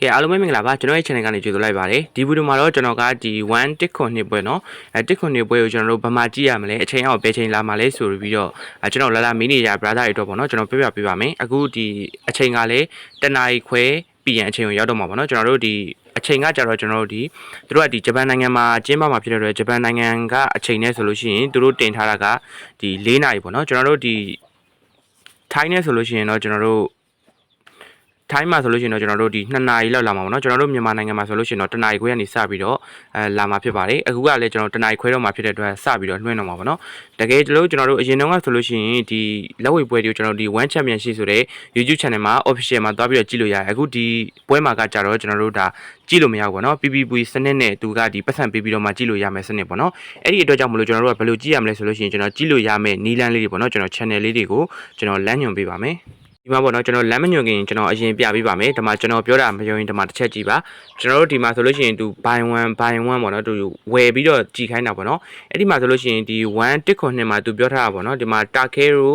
ကဲအားလုံးပဲမင်္ဂလာပါကျွန်တော်ရဲ့ channel ကနေကြိုဆိုလိုက်ပါတယ်ဒီဗီဒီယိုမှာတော့ကျွန်တော်ကဒီ1တစ်ခွန်နှစ်ပွဲเนาะအဲတစ်ခွန်နှစ်ပွဲကိုကျွန်တော်တို့ဘာမှကြည့်ရမလဲအချိန်အောင်ဘယ်ချိန်လာမှာလဲဆိုပြီးတော့အဲကျွန်တော်လာလာမင်းနေရ brother တွေတော့ပေါ့เนาะကျွန်တော်ပြပြပေးပါမယ်အခုဒီအချိန်ကလည်းတနာရီခွဲပြည်ရန်အချိန်ကိုရောက်တော့မှာပေါ့เนาะကျွန်တော်တို့ဒီအချိန်ကကြတော့ကျွန်တော်တို့ဒီသူတို့ကဒီဂျပန်နိုင်ငံမှာကျင်းပမှာဖြစ်တဲ့အတွက်ဂျပန်နိုင်ငံကအချိန်နဲ့ဆိုလို့ရှိရင်သူတို့တင်ထားတာကဒီ၄နာရီပေါ့เนาะကျွန်တော်တို့ဒီထိုင်းနဲ့ဆိုလို့ရှိရင်တော့ကျွန်တော်တို့ ထိုင်းမှာဆိုလို့ရှိရင်တော့ကျွန်တော်တို့ဒီ2နာရီလောက်လာမှာပေါ့နော်ကျွန်တော်တို့မြန်မာနိုင်ငံမှာဆိုလို့ရှိရင်တော့1နာရီခွဲကနေစပြီးတော့အဲလာမှာဖြစ်ပါတယ်အခုကလည်းကျွန်တော်1နာရီခွဲတော့မှာဖြစ်တဲ့အတွက်စပြီးတော့လွှင့်တော့မှာပေါ့နော်တကယ်လို့ကျွန်တော်တို့အရင်တုန်းကဆိုလို့ရှိရင်ဒီလက်ဝဲပွဲတွေကိုကျွန်တော်တို့ဒီ1 championship ဆိုတဲ့ YouTube channel မှာ official မှာသွားပြီးတော့ကြည့်လို့ရတယ်အခုဒီပွဲမှာကကြတော့ကျွန်တော်တို့ဒါကြည့်လို့မရဘူးပေါ့နော် PPV စနစ်နဲ့သူကဒီပတ်စံပေးပြီးတော့မှကြည့်လို့ရမယ်စနစ်ပေါ့နော်အဲ့ဒီအတွက်ကြောင့်မလို့ကျွန်တော်တို့ကဘယ်လိုကြည့်ရမလဲဆိုလို့ရှိရင်ကျွန်တော်ကြည့်လို့ရမယ်နီလန်းလေးတွေပေါ့နော်ကျွန်တော် channel လေးတွေကိုကျွန်တော်လမ်းညွှန်ပေးပါမယ် ဒီမှာပေါ့နော်ကျွန်တော်လမ်းမညွန်ခင်ကျွန်တော်အရင်ပြပေးပါမယ်ဒီမှာကျွန်တော်ပြောတာမယုံရင်ဒီမှာတစ်ချက်ကြည့်ပါကျွန်တော်တို့ဒီမှာဆိုလို့ရှိရင်သူ buy one buy one ပေါ့နော်သူဝယ်ပြီးတော့ကြည်ခိုင်းတာပေါ့နော်အဲ့ဒီမှာဆိုလို့ရှိရင်ဒီ1တစ်ခွန်နှစ်မှာသူပြောထားတာပေါ့နော်ဒီမှာ Takero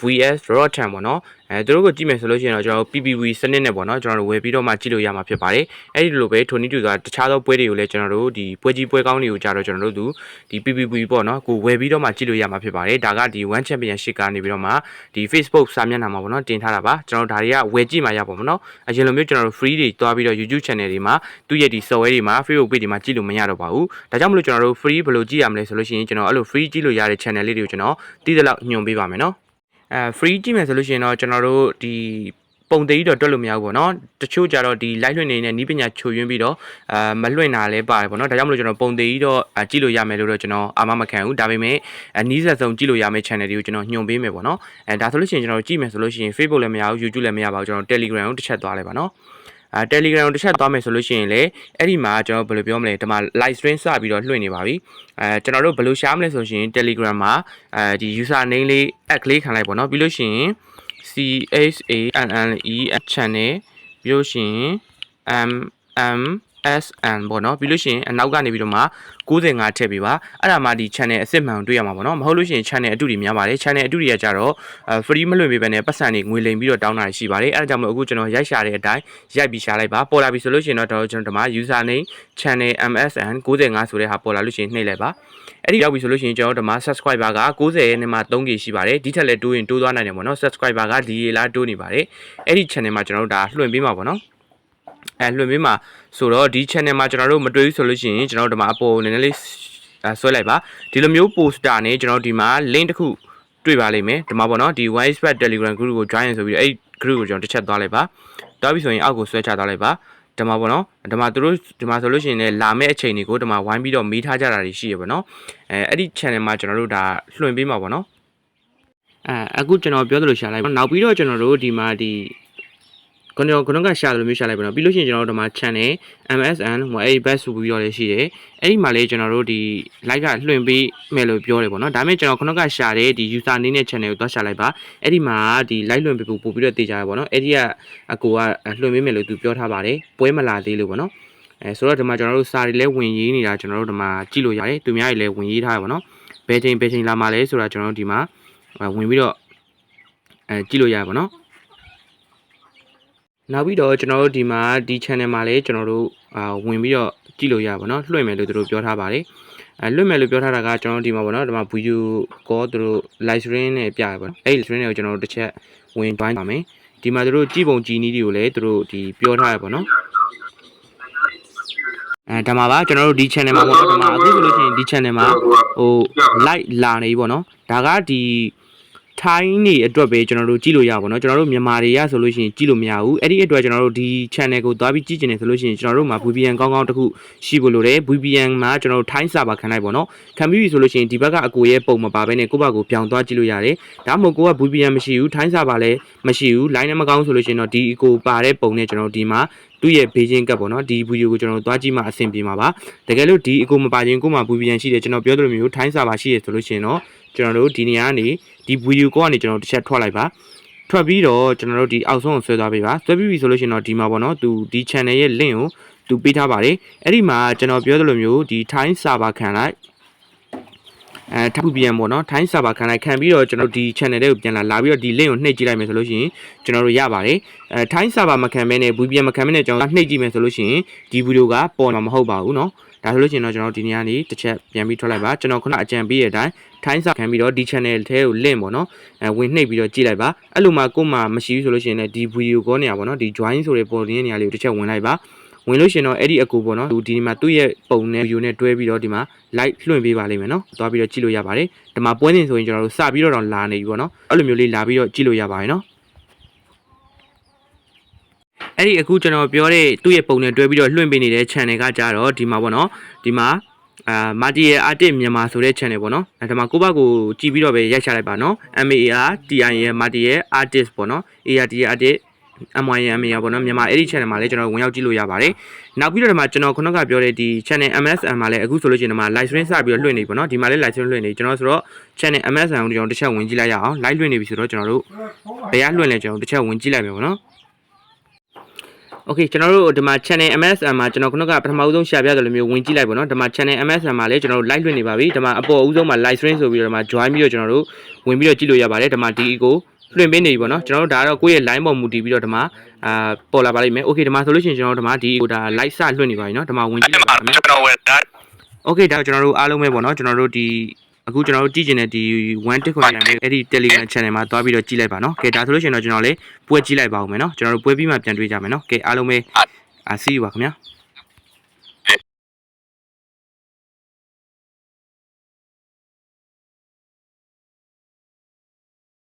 VS Rotan ပေါ့နော်အဲသူတို့ကိုကြည့်မယ်ဆိုလို့ရှိရင်တော့ကျွန်တော်တို့ PPV စနစ်နဲ့ပေါ့နော်ကျွန်တော်တို့ဝယ်ပြီးတော့မှကြည့်လို့ရမှာဖြစ်ပါတယ်အဲ့ဒီလိုပဲထိုနည်းတူကတခြားသောပွဲတွေကိုလည်းကျွန်တော်တို့ဒီပွဲကြီးပွဲကောင်းတွေကိုကြာတော့ကျွန်တော်တို့သူဒီ PPV ပေါ့နော်ကိုဝယ်ပြီးတော့မှကြည့်လို့ရမှာဖြစ်ပါတယ်ဒါကဒီ1 Championship ကနေပြီးတော့မှဒီ Facebook စာမျက်နှာမှာပေါ့နော်တင်ထားတာပါကျွန်တော်တို့ဒါတွေကဝယ်ကြည့်မှရပါပေါ့နော်အရင်လိုမျိုးကျွန်တော်တို့ free တွေတွားပြီးတော့ YouTube channel တွေမှာသူ့ရဲ့ဒီ software တွေမှာ Facebook page တွေမှာကြည့်လို့မရတော့ပါဘူးဒါကြောင့်မလို့ကျွန်တော်တို့ free ဘယ်လိုကြည့်ရမလဲဆိုလို့ရှိရင်ကျွန်တော်အဲ့လို free ကြည့်လို့ရတဲ့ channel လေးတွေကိုကျွန်တော်တည်တဲ့လောက်ညွှန်ပေးပါမယ်နော် အဲ free ကြည့်မယ်ဆိုလို့ရှိရင်တော့ကျွန်တော်တို့ဒီပုံသေးကြီးတော့တွက်လို့မရဘူးပေါ့နော်တချို့ကြတော့ဒီ live လွှင့်နေတဲ့နီးပညာချိုယွင်းပြီးတော့အာမလွှင့်တာလည်းပါတယ်ပေါ့နော်ဒါကြောင့်မလို့ကျွန်တော်ပုံသေးကြီးတော့အာကြည့်လို့ရမယ်လို့တော့ကျွန်တော်အာမမခံဘူးဒါပေမဲ့အနီးစပ်ဆုံးကြည့်လို့ရမယ့် channel တွေကိုကျွန်တော်ညွှန်ပေးမယ်ပေါ့နော်အဲဒါဆိုလို့ရှိရင်ကျွန်တော်ကြည့်မယ်ဆိုလို့ရှိရင် Facebook လည်းမရဘူး YouTube လည်းမရပါဘူးကျွန်တော် Telegram ကိုတစ်ချက်သွားလိုက်ပါနော် အဲ Telegram ကိုတစ်ချက်သွားမယ်ဆိုလို့ရှိရင်လေအဲ့ဒီမှာကျွန်တော်ဘယ်လိုပြောမလဲဒီမှာ live stream စပြီးတော့လွှင့်နေပါပြီအဲကျွန်တော်တို့ဘယ်လိုရှားမလဲဆိုရှင် Telegram မှာအဲဒီ user name လေး add ကလေးခံလိုက်ပေါ့နော်ပြီးလို့ရှိရင် C H A N N E channel ပြီးလို့ရှိရင် M M S N ပေါ့နော်ပြီးလို့ရှိရင်အနောက်ကနေပြီးတော့မှ95ထည့်ပေးပါအဲ့ဒါမှဒီ channel အစ်စ်မှန်တွေ့ရမှာပေါ့နော်မဟုတ်လို့ရှိရင် channel အတူတွေများပါတယ် channel အတူတွေကကြတော့ free မလွှင့်ပေးဘဲနဲ့ပတ်စံတွေငွေလိမ်ပြီးတော့တောင်းတာရှိပါတယ်အဲ့ဒါကြောင့်မလို့အခုကျွန်တော်ရိုက်ရှာတဲ့အတိုင်းရိုက်ပြီးရှာလိုက်ပါပေါ်လာပြီဆိုလို့ရှိရင်တော့ကျွန်တော်ဒီမှာ user name channel MSN 95ဆိုတဲ့ဟာပေါ်လာလို့ရှိရင်နှိပ်လိုက်ပါအဲ့ဒီရောက်ပြီဆိုလို့ရှိရင်ကျွန်တော်ဒီမှာ subscriber က90ရဲ့နဲ့မှ 3K ရှိပါတယ်ဒီထက်လည်းတိုးရင်တိုးသွားနိုင်တယ်ပေါ့နော် subscriber ကဒီရေလားတိုးနေပါတယ်အဲ့ဒီ channel မှာကျွန်တော်တို့ဒါလွှင့်ပေးမှာပေါ့နော် အဲလွှင့်ပေးမှာဆိုတော့ဒီ channel မှာကျွန်တော်တို့မတွေ့ဘူးဆိုလို့ရှိရင်ကျွန်တော်တို့ဒီမှာအပေါ်နည်းနည်းလေးဆွဲလိုက်ပါဒီလိုမျိုး poster နဲ့ကျွန်တော်ဒီမှာ link တစ်ခုတွေ့ပါလိမ့်မယ်ဒီမှာပေါ့နော်ဒီ WhatsApp Telegram group ကို join ဆိုပြီးတော့အဲ့ group ကိုကျွန်တော်တစ်ချက်သွားလိုက်ပါသွားပြီဆိုရင်အောက်ကိုဆွဲချသွားလိုက်ပါဒီမှာပေါ့နော်ဒီမှာသူတို့ဒီမှာဆိုလို့ရှိရင်လည်းလာမယ့်အချိန်တွေကိုဒီမှာဝိုင်းပြီးတော့မေးထားကြတာတွေရှိရပေါ့နော်အဲအဲ့ဒီ channel မှာကျွန်တော်တို့ဒါလွှင့်ပေးမှာပေါ့နော်အဲအခုကျွန်တော်ပြောသလိုရှာလိုက်နောက်ပြီးတော့ကျွန်တော်တို့ဒီမှာဒီ ကျွန်တော်ကျွန်တော်ကရှာတယ်လို့မျိုးရှာလိုက်ပါတော့ပြီးလို့ရှိရင်ကျွန်တော်တို့ဒီမှာ channel MSN ဟိုအဲ့ best ဆိုပြီးတော့လည်းရှိတယ်အဲ့ဒီမှာလေကျွန်တော်တို့ဒီ live ကလွှင့်ပေးမယ်လို့ပြောတယ်ပေါ့နော်ဒါပေမဲ့ကျွန်တော်ခုနကရှာတဲ့ဒီ user name နဲ့ channel ကိုသွားရှာလိုက်ပါအဲ့ဒီမှာဒီ live လွှင့်ပေးဖို့ပို့ပြီးတော့တေးကြရပေါ့နော်အဲ့ဒီကအကိုကလွှင့်ပေးမယ်လို့သူပြောထားပါတယ်ပွဲမလာသေးလို့ပေါ့နော်အဲဆိုတော့ဒီမှာကျွန်တော်တို့စာတွေလည်းဝင်ရေးနေတာကျွန်တော်တို့ဒီမှာကြည့်လို့ရတယ်သူများတွေလည်းဝင်ရေးထားရပါတော့ဘယ်ချိန်ဘယ်ချိန်လာမှာလဲဆိုတာကျွန်တော်တို့ဒီမှာဝင်ပြီးတော့အဲကြည့်လို့ရပါတော့ နောက်ပြီးတော့ကျွန်တော်တို့ဒီမှာဒီ channel မှာလည်းကျွန်တော်တို့အာဝင်ပြီးတော့ကြည့်လို့ရပါတော့လွှင့်မယ်လို့သူတို့ပြောထားပါတယ်အဲလွှင့်မယ်လို့ပြောထားတာကကျွန်တော်တို့ဒီမှာပေါ့နော်ဒီမှာ video call သူတို့ live stream နဲ့ပြရပါတော့အဲ့ဒီ stream တွေကိုကျွန်တော်တို့တစ်ချက်ဝင်ပိုင်းပါမယ်ဒီမှာသူတို့ကြည်ပုံကြည်နည်းတွေကိုလည်းသူတို့ဒီပြောထားရပါတော့အဲဒါမှပါကျွန်တော်တို့ဒီ channel မှာပေါ့နော်ဒီမှာအခုဆိုလို့ရှိရင်ဒီ channel မှာဟို live လာနေပြီပေါ့နော်ဒါကဒီ ထိုင်းနေအတွက်ပဲကျွန်တော်တို့ကြည့်လို့ရပါတော့ကျွန်တော်တို့မြန်မာတွေရဆိုလို့ရှိရင်ကြည့်လို့မရဘူးအဲ့ဒီအတွက်ကျွန်တော်တို့ဒီ channel ကိုသွားပြီးကြည့်ကျင်နေဆိုလို့ရှိရင်ကျွန်တော်တို့မှာ VPN ကောင်းကောင်းတစ်ခုရှိဖို့လိုတယ် VPN မှာကျွန်တော်တို့ထိုင်း server ခံလိုက်ပါတော့ခံပြီးပြီဆိုလို့ရှိရင်ဒီဘက်ကအကိုရဲ့ပုံမပါဘဲနဲ့ကိုယ့်ဘက်ကိုပြောင်းသွားကြည့်လို့ရတယ်ဒါမှမဟုတ်ကိုက VPN မရှိဘူးထိုင်း server လည်းမရှိဘူး line နဲ့မကောင်းဆိုလို့ရှိရင်တော့ဒီအကိုပါတဲ့ပုံနဲ့ကျွန်တော်တို့ဒီမှာသူ့ရဲ့ဘေးချင်းကပ်ပေါ့နော်ဒီဗီဒီယိုကိုကျွန်တော်သွားကြည့်မှအဆင်ပြေမှာပါတကယ်လို့ဒီအကိုမပါခြင်းကိုမှ VPN ရှိတယ်ကျွန်တော်ပြောသလိုမျိုးထိုင်း server ရှိရဆိုလို့ရှိရင်တော့ ကျွန်တော်တို့ဒီနေရာကနေဒီဗီဒီယိုကောကနေကျွန်တော်တစ်ချက်ထွက်လိုက်ပါထွက်ပြီးတော့ကျွန်တော်တို့ဒီအောက်ဆုံးကိုဆွဲသွားပေးပါဆွဲပြီးပြီဆိုလို့ရှိရင်တော့ဒီမှာပေါ့နော်သူဒီ channel ရဲ့ link ကိုသူပေးထားပါတယ်အဲ့ဒီမှာကျွန်တော်ပြောသလိုမျိုးဒီ Thai server ခံလိုက် အဲထပ်ခုပြန်ပေါ့နော်ထိုင်း server ခံလိုက်ခံပြီးတော့ကျွန်တော်တို့ဒီ channel တွေကိုပြန်လာလာပြီးတော့ဒီ link ကိုနှိပ်ကြည့်လိုက်မယ်ဆိုလို့ရှိရင်ကျွန်တော်တို့ရပါတယ်အဲထိုင်း server မခံမဲနဲ့ VPN မခံမဲနဲ့ကျွန်တော်နှိပ်ကြည့်မယ်ဆိုလို့ရှိရင်ဒီဗီဒီယိုကပေါ်မှာမဟုတ်ပါဘူးเนาะ ဒါဆိုလို့ရှိရင်တော့ကျွန်တော်ဒီနေ့ကနေတစ်ချက်ပြန်ပြီးထွက်လိုက်ပါကျွန်တော်ခုနအကြံပေးတဲ့အတိုင်းထိုင်းစာခံပြီးတော့ဒီ channel ထဲကို link ပေါ့နော်အဲဝင်နှိပ်ပြီးတော့ကြည့်လိုက်ပါအဲ့လိုမှကို့မှာမရှိဘူးဆိုလို့ရှိရင်လည်းဒီဗီဒီယိုကောနေရာပေါ့နော်ဒီ join ဆိုတဲ့ပေါ်နေတဲ့နေရာလေးကိုတစ်ချက်ဝင်လိုက်ပါဝင်လို့ရှိရင်တော့အဲ့ဒီအကူပေါ့နော်ဒီမှာသူ့ရဲ့ပုံနဲ့ view နဲ့တွဲပြီးတော့ဒီမှာ like လွှင့်ပေးပါလိမ့်မယ်နော်သွားပြီးတော့ကြည့်လို့ရပါတယ်ဒီမှာပွဲနေဆိုရင်ကျွန်တော်တို့စပြီးတော့တော့လာနေပြီပေါ့နော်အဲ့လိုမျိုးလေးလာပြီးတော့ကြည့်လို့ရပါတယ်နော် အဲ့ဒီအခုကျွန်တော်ပြောတဲ့သူ့ရဲ့ပုံနဲ့တွဲပြီးတော့လွှင့်ပေးနေတဲ့ channel ကကြတော့ဒီမှာပေါ့နော်ဒီမှာအာမာတီရဲ့ artist မြန်မာဆိုတဲ့ channel ပေါ့နော်အဲဒီမှာကိုယ့်ဘက်ကိုကြည့်ပြီးတော့ပဲရိုက်ချလိုက်ပါနော် MAR TI ရဲ့မာတီရဲ့ artist ပေါ့နော် ART ရဲ့ artist MYM ရပေါ့နော်မြန်မာအဲ့ဒီ channel မှာလည်းကျွန်တော်ဝင်ရောက်ကြည့်လို့ရပါတယ်နောက်ပြီးတော့ဒီမှာကျွန်တော်ခုနကပြောတဲ့ဒီ channel MSN မှာလည်းအခုဆိုလို့ရှိရင်ဒီမှာ live stream စပြီးတော့လွှင့်နေပြီပေါ့နော်ဒီမှာလည်း live stream လွှင့်နေကျွန်တော်ဆိုတော့ channel MSN ကိုကျွန်တော်တစ်ချက်ဝင်ကြည့်လိုက်ရအောင် live လွှင့်နေပြီဆိုတော့ကျွန်တော်တို့ဘယ်ကလွှင့်လဲကျွန်တော်တစ်ချက်ဝင်ကြည့်လိုက်မယ်ပေါ့နော် Okay ကျွန်တော်တို့ဒီမှာ channel MSN မှာကျွန်တော်ခုနကပထမဦးဆုံး share ပြတယ်လို့မျိုးဝင်ကြည့်လိုက်ပါတော့ဒီမှာ channel MSN မှာလည်းကျွန်တော်တို့ live လွှင့်နေပါပြီဒီမှာအပေါ်ဦးဆုံးမှာ live stream ဆိုပြီးတော့ဒီမှာ join ပြီးတော့ကျွန်တော်တို့ဝင်ပြီးတော့ကြည့်လို့ရပါတယ်ဒီမှာဒီကိုလွှင့်ပေးနေပြီပေါ့နော်ကျွန်တော်တို့ဒါကတော့ကိုယ့်ရဲ့ line ပေါ်မူတည်ပြီးတော့ဒီမှာအာပေါ်လာပါလိမ့်မယ် Okay ဒီမှာဆိုလို့ရှိရင်ကျွန်တော်တို့ဒီမှာဒီကိုဒါ live စလွှင့်နေပါပြီနော်ဒီမှာဝင်ကြည့်လိုက်ပါခင်ဗျာ Okay ဒါကျွန်တော်တို့အားလုံးပဲပေါ့နော်ကျွန်တော်တို့ဒီ အခုကျွန်တော်တို့ကြည့်ကျင်တဲ့ဒီ1.9လမ်းလေးအဲ့ဒီ Telegram channel မှာသွားပြီးတော့ကြည့်လိုက်ပါနော်ကဲဒါဆိုလို့ရှိရင်တော့ကျွန်တော်လည်းပွဲကြည့်လိုက်ပါဦးမယ်နော်ကျွန်တော်တို့ပွဲပြီးမှပြန်တွေ့ကြမယ်နော်ကဲအားလုံးပဲ see you ပါခင်ဗျာ